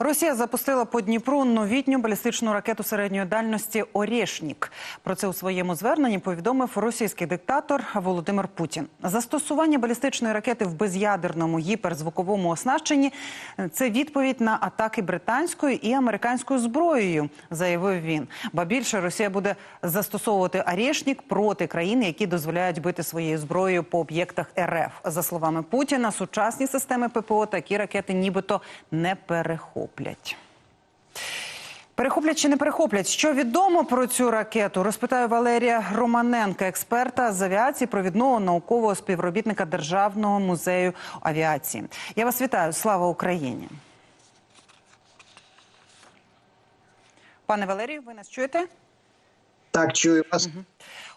Росія запустила по Дніпру новітню балістичну ракету середньої дальності «Орєшнік». Про це у своєму зверненні повідомив російський диктатор Володимир Путін. Застосування балістичної ракети в без'ядерному гіперзвуковому оснащенні – це відповідь на атаки британською і американською зброєю, заявив він. Ба більше Росія буде застосовувати «Орєшнік» проти країн, які дозволяють бити своєю зброєю по об'єктах РФ. За словами Путіна, сучасні системи ППО такі ракети нібито не перехоплять. Перехоплять чи не перехоплять? Що відомо про цю ракету? Розпитаю Валерія Романенка, експерта з авіації, провідного наукового співробітника Державного музею авіації. Я вас вітаю. Слава Україні. Пане Валерію, ви нас чуєте? Так, чую вас.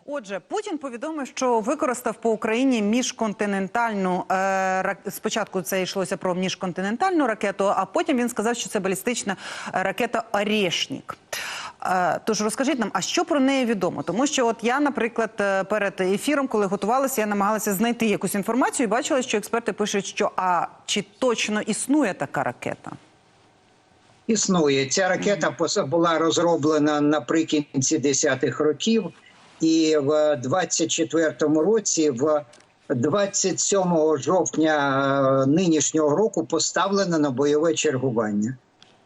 Отже, Путін повідомив, що використав по Україні міжконтинентальну е, рак- спочатку це йшлося про міжконтинентальну ракету, а потім він сказав, що це балістична ракета Орєшнік. Е, Тож розкажіть нам, а що про неї відомо? Тому що, от я, наприклад, е, перед ефіром, коли готувалася, я намагалася знайти якусь інформацію і бачила, що експерти пишуть, що а чи точно існує така ракета? Існує. Ця ракета була розроблена наприкінці 10-х років, і в 24-му році, в 27 жовтня е, нинішнього року, поставлена на бойове чергування.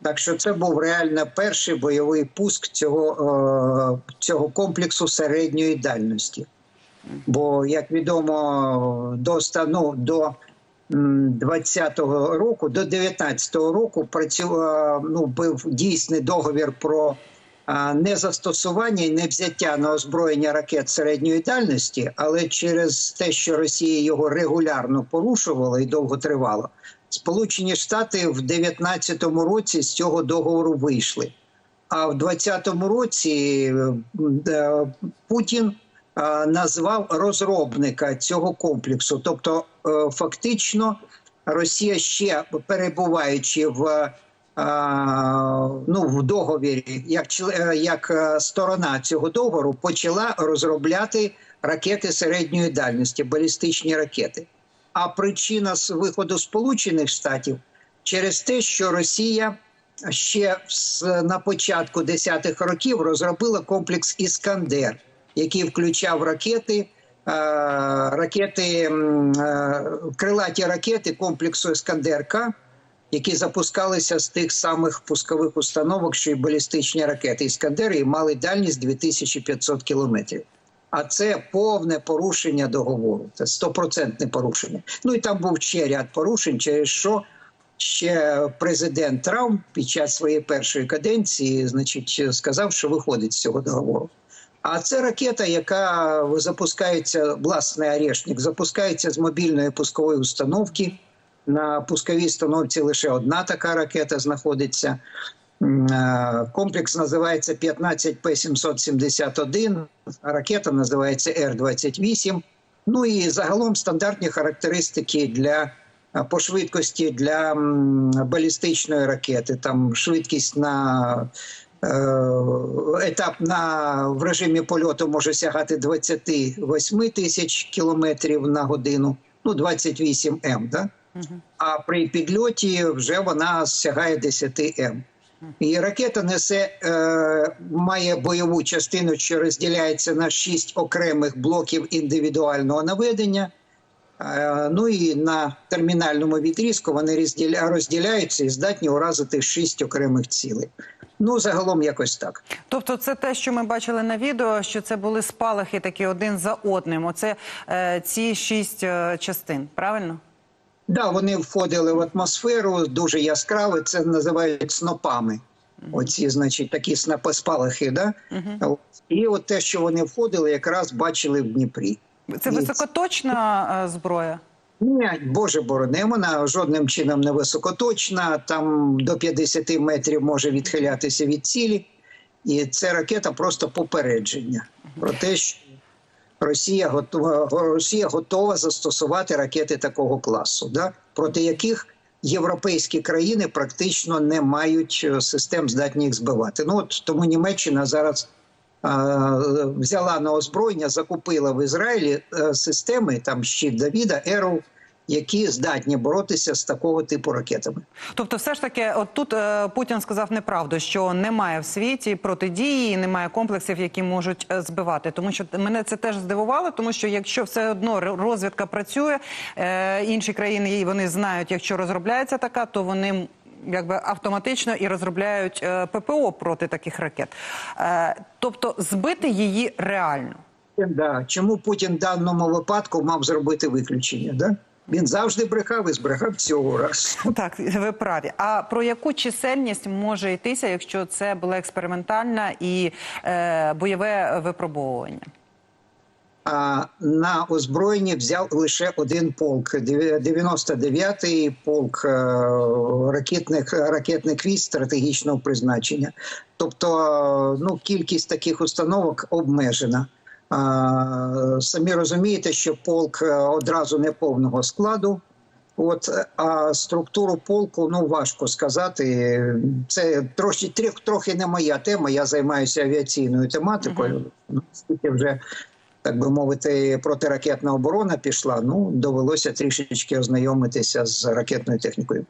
Так що це був реально перший бойовий пуск цього, е, цього комплексу середньої дальності. Бо, як відомо, до ста- ну, до м, 20-го року, до 19-го року працював ну, був дійсний договір про а, незастосування і невзяття на озброєння ракет середньої дальності, але через те, що Росія його регулярно порушувала і довго тривало, Сполучені Штати в 19-му році з цього договору вийшли. А в 20-му році е, Путін е, назвав розробника цього комплексу. Тобто, е, фактично, Росія ще перебуваючи в, ну, в договірі, як, е, як е, сторона цього договору, почала розробляти ракети середньої дальності, балістичні ракети. А причина з виходу Сполучених Штатів через те, що Росія ще на початку 10-х років розробила комплекс Іскандер, який включав ракети, е, ракети крилаті ракети комплексу Іскандер-К, які запускалися з тих самих пускових установок, що й балістичні ракети Іскандер, і мали дальність 2500 кілометрів. А це повне порушення договору. Це стопроцентне порушення. Ну і там був ще ряд порушень, через що ще президент Трамп під час своєї першої каденції, значить, сказав, що виходить з цього договору. А це ракета, яка запускається, власне, Орешник, запускається з мобільної пускової установки. На пусковій установці лише одна така ракета знаходиться. Е, Комплекс називається 15П771, ракета називається Р-28. Ну і загалом стандартні характеристики для по швидкості для балістичної ракети. Там швидкість на е, етап на в режимі польоту може сягати 28 тисяч кілометрів на годину, ну 28 М. Да? А при підльоті вже вона сягає 10 М. І ракета несе е, має бойову частину, що розділяється на шість окремих блоків індивідуального наведення. Е, ну і на термінальному відрізку вони розділя, розділяються і здатні уразити шість окремих цілей. Ну, загалом якось так. Тобто, це те, що ми бачили на відео, що це були спалахи такі один за одним. Оце е, ці шість е, частин, правильно? Да, вони входили в атмосферу дуже яскраво. Це називають снопами. Оці, значить, такі снопоспалахи, да? От. І от те, що вони входили, якраз бачили в Дніпрі. Це Ні, високоточна е, зброя. Ні, Боже борони, вона жодним чином не високоточна, там до 50 метрів може відхилятися від цілі. І це ракета просто попередження про те, що Росія готова, Росія готова застосувати ракети такого класу, да? проти яких європейські країни практично не мають е, систем, здатні їх збивати. Ну от тому Німеччина зараз е, взяла на озброєння, закупила в Ізраїлі е, системи там щит Давіда, Еру, які здатні боротися з такого типу ракетами. Тобто, все ж таки, от тут е, Путін сказав неправду, що немає в світі протидії, немає комплексів, які можуть е, збивати. Тому що мене це теж здивувало, тому що якщо все одно розвідка працює, е, інші країни її вони знають, якщо розробляється така, то вони. Якби автоматично і розробляють е, ППО проти таких ракет, е, тобто збити її реально. Да. Чому Путін в даному випадку мав зробити виключення? Да? Він завжди брехав і збрехав цього разу. Так, ви праві. А про яку чисельність може йтися, якщо це була експериментальна і е, бойове випробовування? А на озброєнні взяв лише один полк 99-й полк е, ракетних ракетних військ стратегічного призначення. Тобто, ну кількість таких установок обмежена. Самі розумієте, що полк е, одразу не повного складу. От а структуру полку ну важко сказати. Це трохи трохи не моя тема. Я займаюся авіаційною тематикою. Ну, Скільки вже так би мовити, протиракетна оборона пішла. Ну довелося трішечки ознайомитися з ракетною технікою.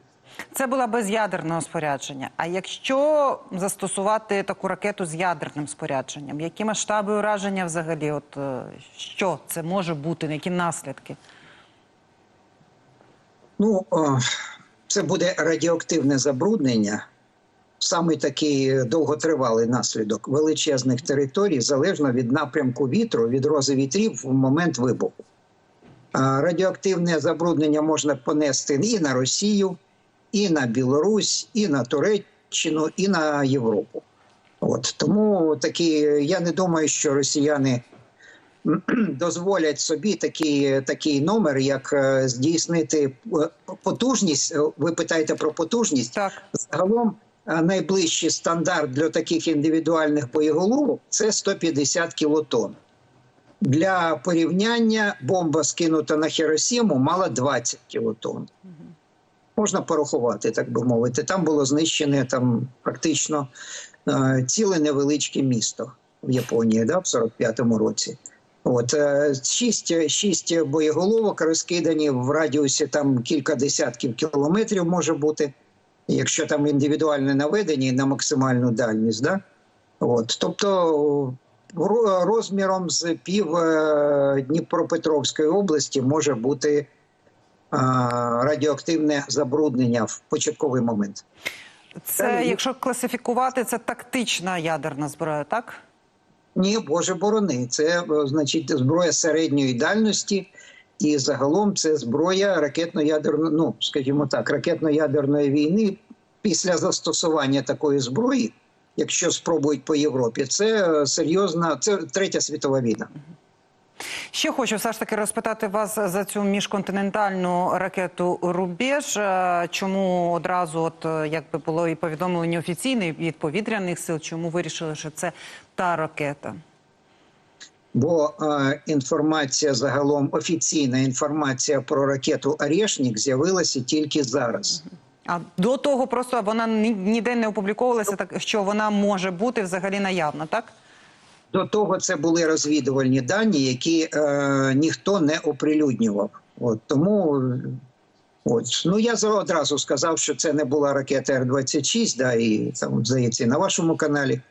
Це була без ядерного спорядження. А якщо застосувати таку ракету з ядерним спорядженням, які масштаби ураження взагалі? От е, що це може бути? Які наслідки? Ну це буде радіоактивне забруднення. Саме такий довготривалий наслідок величезних територій залежно від напрямку вітру, від рози вітрів в момент вибуху. Радіоактивне забруднення можна понести і на Росію, і на Білорусь, і на Туреччину, і на Європу. От тому такі, я не думаю, що росіяни дозволять собі такий, такий номер, як е, здійснити е, потужність. Ви питаєте про потужність? Так. Загалом е, найближчий стандарт для таких індивідуальних боєголовок це 150 кілотон. Для порівняння бомба, скинута на Хіросіму, мала 20 кілотон. Можна порахувати, так би мовити. Там було знищене там практично е, ціле невеличке місто в Японії, да, в 45-му році. От е, шість, шість боєголовок розкидані в радіусі там кілька десятків кілометрів може бути, якщо там індивідуальне наведення на максимальну дальність. Да? От, тобто ро- розміром з пів е, Дніпропетровської області може бути радіоактивне забруднення в початковий момент. Це, якщо класифікувати, це тактична ядерна зброя, так? Ні, Боже борони. Це е, значить зброя середньої дальності, і загалом це зброя ракетно-ядерної, ну скажімо так, ракетно-ядерної війни після застосування такої зброї, якщо спробують по Європі, це е, серйозна, це третя світова війна. Ще хочу все ж таки розпитати вас за цю міжконтинентальну ракету Рубеж. Е, Чому одразу, от е, якби було і повідомлення офіційне від повітряних сил, чому вирішили, що це та ракета? Бо е, інформація загалом офіційна інформація про ракету Орешник з'явилася тільки зараз. А до того просто вона ні- ніде не опубліковувалася, так що вона може бути взагалі наявна, так? До того це були розвідувальні дані, які е, ніхто не оприлюднював. От тому, от ну я одразу сказав, що це не була ракета Р-26, да, і там здається, на вашому каналі.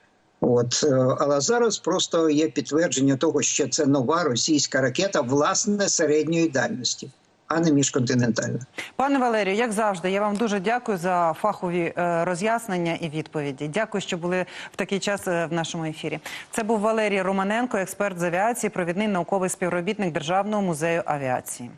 От, е, але зараз просто є підтвердження того, що це нова російська ракета, власне, середньої дальності, а не міжконтинентальна. Пане Валерію, як завжди, я вам дуже дякую за фахові е, роз'яснення і відповіді. Дякую, що були в такий час е, в нашому ефірі. Це був Валерій Романенко, експерт з авіації, провідний науковий співробітник Державного музею авіації.